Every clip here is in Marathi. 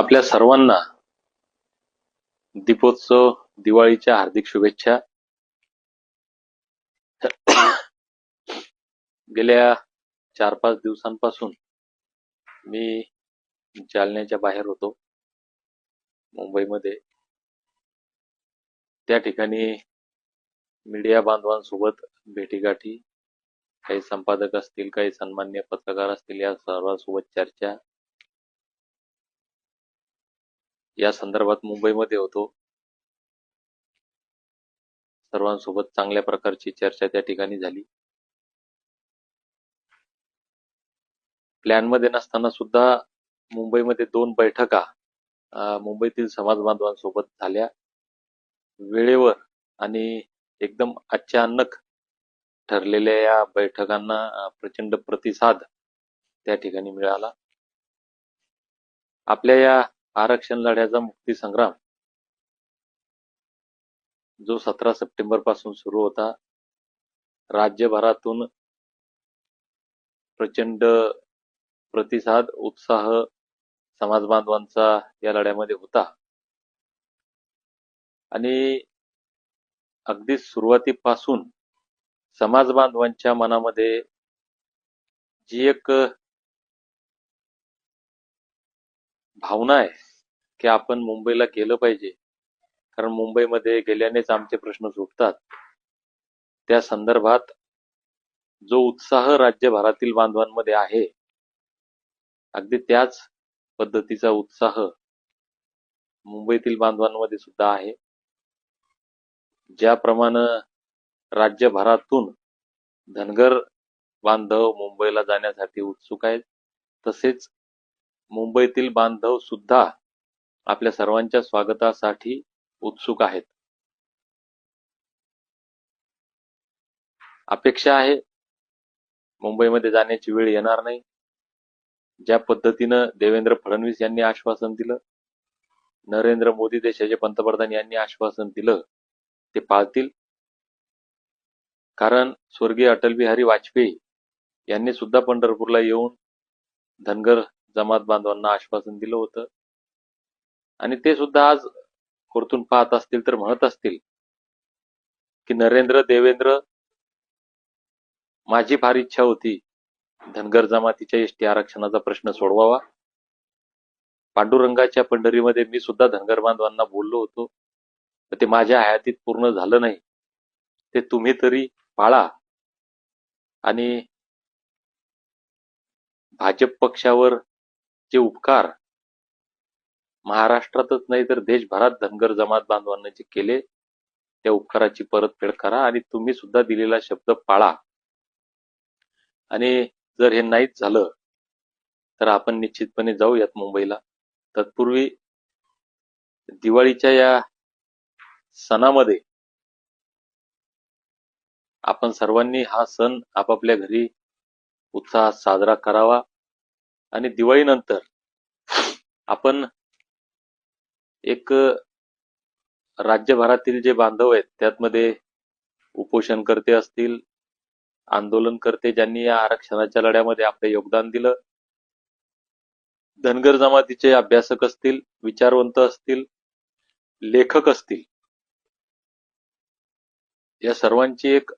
आपल्या सर्वांना दीपोत्सव दिवाळीच्या हार्दिक शुभेच्छा. गेल्या चार पाच दिवसांपासून मी जालन्याच्या बाहेर होतो मुंबईमध्ये. त्या ठिकाणी मीडिया बांधवांसोबत भेटीगाठी काही संपादक असतील काही सन्मान्य पत्रकार असतील या सर्वांसोबत चर्चा या संदर्भात मुंबईमध्ये होतो. सर्वांसोबत चांगल्या प्रकारची चर्चा त्या ठिकाणी झाली. प्लॅनमध्ये नसताना सुद्धा मुंबईमध्ये दोन बैठका मुंबईतील समाज बांधवांसोबत झाल्या. वेळेवर आणि एकदम अचानक ठरलेल्या या बैठकांना प्रचंड प्रतिसाद त्या ठिकाणी मिळाला. आपल्या या आरक्षण लढ्याचा मुक्ती संग्राम जो सतरा सप्टेंबरपासून सुरू होता. राज्यभरातून प्रचंड प्रतिसाद उत्साह समाज बांधवांचा या लढ्यामध्ये होता. आणि अगदी सुरुवातीपासून समाज बांधवांच्या मनामध्ये जी एक भावना आहे की आपण मुंबईला केलं पाहिजे. कारण मुंबईमध्ये गेल्यानेच आमचे प्रश्न सुटतात. त्या संदर्भात जो उत्साह राज्यभरातील बांधवांमध्ये आहे अगदी त्याच पद्धतीचा उत्साह मुंबईतील बांधवांमध्ये सुद्धा आहे. ज्याप्रमाणे राज्यभरातून धनगर बांधव मुंबईला जाण्यासाठी उत्सुक आहेत तसेच मुंबईतील बांधव सुद्धा आपल्या सर्वांच्या स्वागतासाठी उत्सुक आहेत. अपेक्षा आहे मुंबईमध्ये जाण्याची वेळ येणार नाही. ज्या पद्धतीनं देवेंद्र फडणवीस यांनी आश्वासन दिलं नरेंद्र मोदी देशाचे पंतप्रधान यांनी आश्वासन दिलं ते पाळतील. कारण स्वर्गीय अटल बिहारी वाजपेयी यांनी सुद्धा पंढरपूरला येऊन धनगर जमात बांधवांना आश्वासन दिलं होतं. आणि ते सुद्धा आज परतून पाहत असतील तर म्हणत असतील की नरेंद्र देवेंद्र माझी फार इच्छा होती धनगर जमातीच्या एसटी आरक्षणाचा प्रश्न सोडवावा. पांडुरंगाच्या पंढरीमध्ये मी सुद्धा धनगर बांधवांना बोललो होतो. तर ते माझ्या हयातीत पूर्ण झालं नाही. ते तुम्ही तरी पाळा. आणि भाजप पक्षावर जे उपकार महाराष्ट्रातच नाही तर देशभरात धनगर जमात बांधवांना जे केले त्या उपकाराची परतफेड करा आणि तुम्ही सुद्धा दिलेला शब्द पाळा. आणि जर हे नाहीच झालं तर आपण निश्चितपणे जाऊयात मुंबईला. तत्पूर्वी दिवाळीच्या या सणामध्ये आपण सर्वांनी हा सण आपापल्या घरी उत्साहात साजरा करावा. आणि दिवाळीनंतर आपण एक राज्यभरातील जे बांधव आहेत त्यातमध्ये उपोषणकर्ते असतील आंदोलनकर्ते ज्यांनी या आरक्षणाच्या लढ्यामध्ये आपलं योगदान दिलं धनगर जमातीचे अभ्यासक असतील विचारवंत असतील लेखक असतील या सर्वांची एक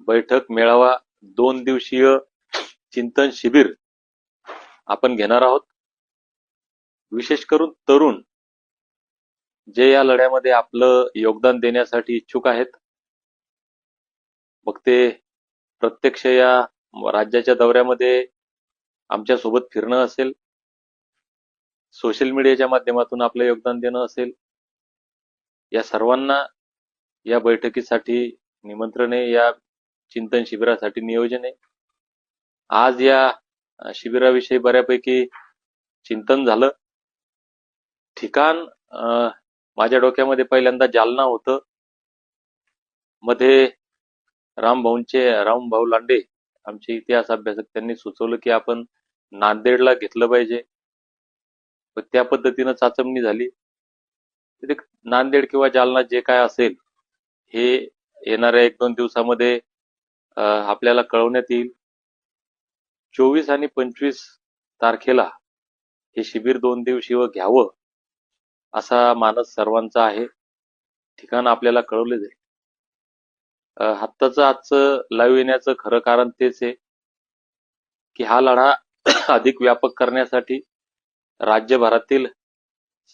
बैठक मेळावा दोन दिवसीय चिंतन शिबिर आपण घेणार आहोत. विशेष करून तरुण जे या लढ्यामध्ये आपलं योगदान देण्यासाठी इच्छुक आहेत मग ते प्रत्यक्ष या राज्याच्या दौऱ्यामध्ये आमच्यासोबत फिरणं असेल सोशल मीडियाच्या माध्यमातून आपलं योगदान देणं असेल या सर्वांना या बैठकीसाठी निमंत्रण आहे या चिंतन शिबिरासाठी नियोजन आहे. आज या शिबिराविषयी बऱ्यापैकी चिंतन झालं. ठिकाण माझ्या डोक्यामध्ये पहिल्यांदा जालना होतं. मध्ये रामभाऊंचे रामभाऊ लांडे आमचे इतिहास अभ्यासक त्यांनी सुचवलं की आपण नांदेडला घेतलं पाहिजे. पण त्या पद्धतीनं चाचपणी झाली. नांदेड किंवा जालना जे काय असेल हे येणाऱ्या एक दोन दिवसामध्ये आपल्याला कळवण्यात येईल. चोवीस आणि पंचवीस तारखेला हे शिबिर दोन दिवशी व घ्यावं. असा मानस सर्वांचा आहे. ठिकाण आपल्याला कळवले जाईल. हत्ताचं आजचं लाईव्ह येण्याचं खरं कारण तेच आहे की हा लढा अधिक व्यापक करण्यासाठी राज्यभरातील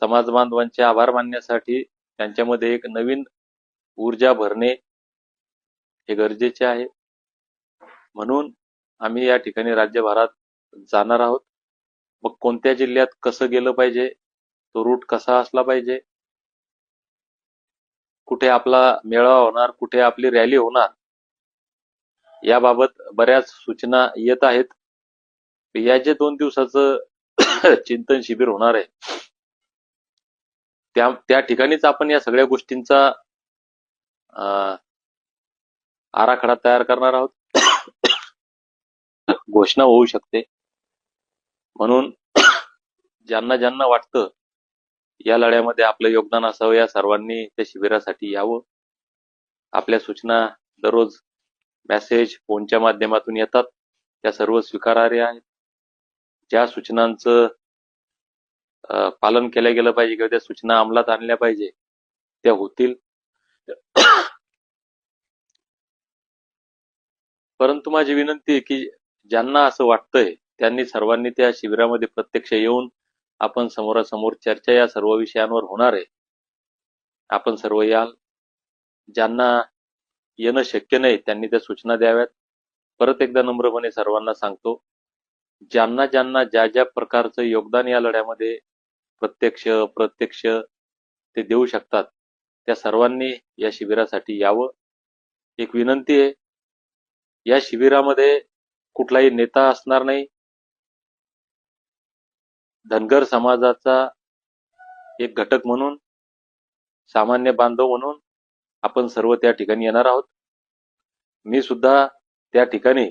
समाज बांधवांचे आभार मानण्यासाठी त्यांच्यामध्ये एक नवीन ऊर्जा भरणे हे गरजेचे आहे. म्हणून आम्ही या ठिकाणी राज्यभरात जाणार आहोत. मग कोणत्या जिल्ह्यात कसं गेलं पाहिजे तो रूट कसा असला पाहिजे? कुठे आपला मेळावा होणार कुठे आपली रॅली होणार? याबाबत बऱ्याच सूचना येत आहेत. या जे दोन दिवसाचं चिंतन शिबिर होणार आहे त्या त्या ठिकाणीच आपण या सगळ्या गोष्टींचा अं, आराखडा तयार करणार आहोत. घोषणा होऊ शकते. म्हणून ज्यांना ज्यांना वाटतं या लढ्यामध्ये आपलं योगदान असावं या सर्वांनी त्या शिबिरासाठी यावं. आपल्या सूचना दररोज मेसेज फोनच्या माध्यमातून येतात. त्या सर्व स्वीकारार्ह आहेत. ज्या सूचनांचं पालन केलं गेलं पाहिजे किंवा त्या सूचना अंमलात आणल्या पाहिजे त्या होतील. परंतु माझी विनंती आहे की ज्यांना असं वाटतंय त्यांनी सर्वांनी त्या शिबिरामध्ये प्रत्यक्ष येऊन आपण समोरासमोर चर्चा या सर्व विषयांवर होणार आहे. आपण सर्व याल. ज्यांना येणं शक्य नाही त्यांनी त्या सूचना द्याव्यात. परत एकदा नम्रपणे सर्वांना सांगतो ज्यांना ज्यांना ज्या ज्या प्रकारचं योगदान या लढ्यामध्ये प्रत्यक्ष प्रत्यक्ष ते देऊ शकतात त्या सर्वांनी या शिबिरासाठी यावं. एक विनंती आहे या शिबिरामध्ये कुठलाही नेता असणार नाही. धनगर समाजाचा एक घटक म्हणून सामान्य बांधव म्हणून आपण सर्व त्या ठिकाणी येणार आहोत. मी सुद्धा त्या ठिकाणी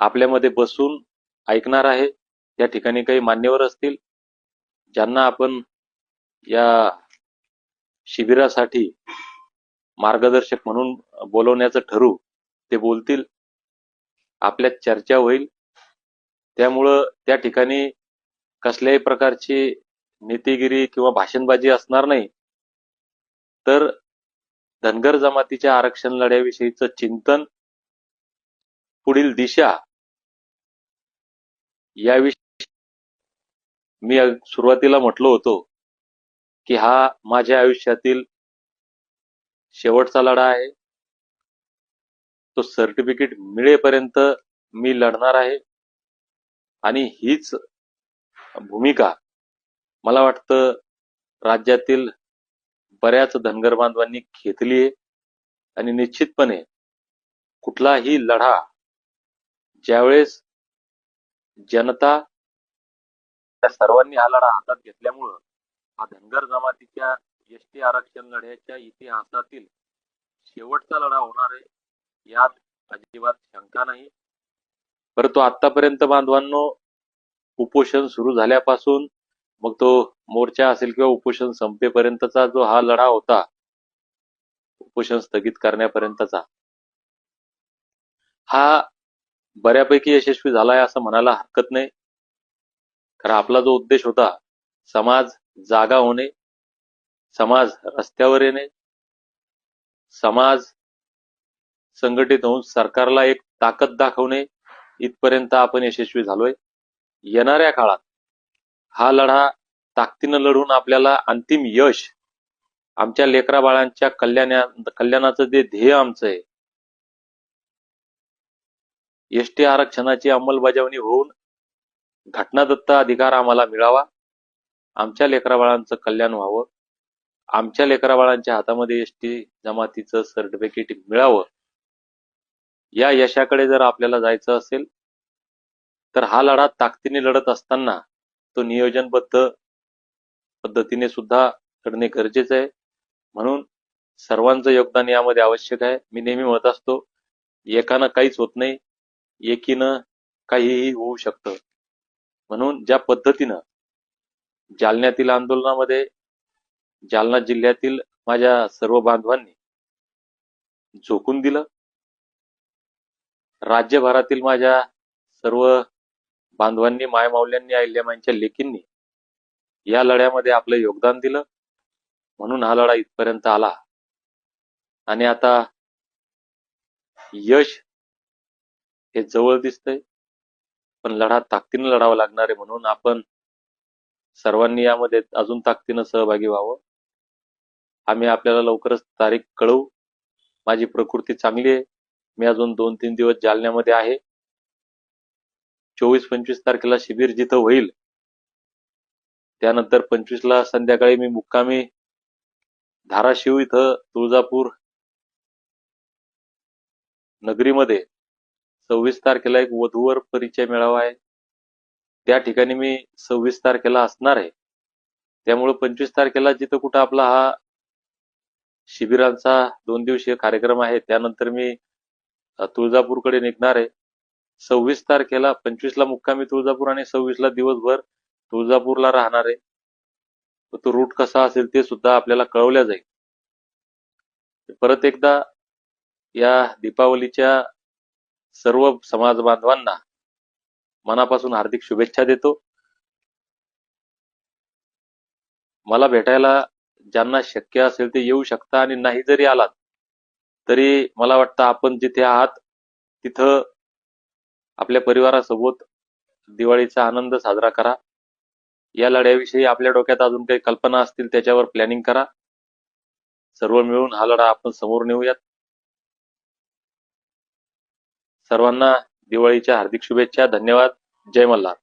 आपल्यामध्ये बसून ऐकणार आहे. त्या ठिकाणी काही मान्यवर असतील ज्यांना आपण या शिबिरासाठी मार्गदर्शक म्हणून बोलवण्याचं ठरू ते बोलतील. आपल्यात चर्चा होईल. त्यामुळं त्या ठिकाणी कसल्याही प्रकारची नीतिगिरी किंवा भाषणबाजी असणार नाही. तर धनगर जमातीच्या आरक्षण लढ्याविषयीचं चिंतन पुढील दिशा याविषयी मी सुरुवातीला म्हटलो होतो की हा माझ्या आयुष्यातील शेवटचा लढा आहे. तो सर्टिफिकेट मिळेपर्यंत मी लढणार आहे. आणि हीच भूमिका. मला वाटतं राज्यातील बऱ्याच धनगर बांधवांनी घेतली आहे आणि निश्चितपणे कुठलाही लढा ज्यावेळेस जनता त्या सर्वांनी हा लढा हातात घेतल्यामुळं हा धनगर जमातीच्या एसटी आरक्षण लढ्याच्या इतिहासातील शेवटचा लढा होणार आहे यात अजिबात शंका नाही. परंतु आतापर्यंत बांधवांनो उपोषण सुरू झाल्यापासून मग तो मोर्चा असेल किंवा उपोषण संपेपर्यंतचा जो हा लढा होता उपोषण स्थगित करण्यापर्यंतचा हा बऱ्यापैकी यशस्वी झालाय असं म्हणायला हरकत नाही. कारण आपला जो उद्देश होता समाज जागा होणे समाज रस्त्यावर येणे समाज संघटित होऊन सरकारला एक ताकद दाखवणे इथपर्यंत आपण यशस्वी झालोय. येणाऱ्या काळात हा लढा ताकदीनं लढून आपल्याला अंतिम यश आमच्या लेकरा बाळांच्या कल्याणा कल्याणाचं जे ध्येय आमचं आहे एसटी आरक्षणाची अंमलबजावणी होऊन घटनादत्त अधिकार आम्हाला मिळावा आमच्या लेकरा बाळांचं कल्याण व्हावं आमच्या लेकरा बाळांच्या हातामध्ये एसटी जमातीचं सर्टिफिकेट मिळावं या यशाकडे जर आपल्याला जायचं असेल तर हा लढा ताकदीने लढत असताना तो नियोजनबद्ध पद्धतीने सुद्धा लढणे गरजेचं आहे. म्हणून सर्वांचं योगदान यामध्ये आवश्यक आहे. मी नेहमी म्हणत असतो एकानं काहीच होत नाही एकीनं काहीही होऊ शकतं. म्हणून ज्या पद्धतीनं जालन्यातील आंदोलनामध्ये जालना जिल्ह्यातील माझ्या सर्व बांधवांनी झोकून दिलं राज्यभरातील माझ्या सर्व बांधवांनी मायमाऊल्यांनी अहिल्यामाईंच्या लेकींनी या लढ्यामध्ये आपलं योगदान दिलं. म्हणून हा लढा इथपर्यंत आला. आणि आता यश हे जवळ दिसतंय. पण लढा ताकदीनं लढावा लागणार आहे म्हणून आपण सर्वांनी यामध्ये अजून ताकदीनं सहभागी व्हावं. आम्ही आपल्याला लवकरच तारीख कळवू. माझी प्रकृती चांगली आहे. मी अजून दोन तीन दिवस जालन्यामध्ये आहे. चोवीस पंचवीस तारखेला शिबिर जिथं होईल त्यानंतर पंचवीसला संध्याकाळी मी मुक्कामी धाराशिव इथं तुळजापूर नगरीमध्ये सव्वीस तारखेला एक वधूवर परिचय मेळावा आहे. त्या ठिकाणी मी सव्वीस तारखेला असणार आहे. त्यामुळे पंचवीस तारखेला जिथं कुठं आपला हा शिबिरांचा दोन दिवसीय कार्यक्रम आहे त्यानंतर मी तुळजापूरकडे निघणार आहे. सव्वीस तारखेला पंचवीसला मुक्कामी तुळजापूर आणि सव्वीसला दिवसभर तुळजापूरला राहणार आहे. तो रूट कसा असेल ते सुद्धा आपल्याला कळवल्या जाईल. परत एकदा या दीपावलीच्या सर्व समाज बांधवांना मनापासून हार्दिक शुभेच्छा देतो. मला भेटायला ज्यांना शक्य असेल ते येऊ शकता आणि नाही जरी आलात तरी मला वाटतं आपण जिथे आहात तिथं आपल्या परिवारासोबत दिवाळीचा आनंद साजरा करा. या लढ्याविषयी आपल्या डोक्यात अजून काही कल्पना असतील त्याच्यावर प्लॅनिंग करा. सर्व मिळून हा लढा आपण समोर नेऊयात. सर्वांना दिवाळीच्या हार्दिक शुभेच्छा. धन्यवाद. जय मल्हार.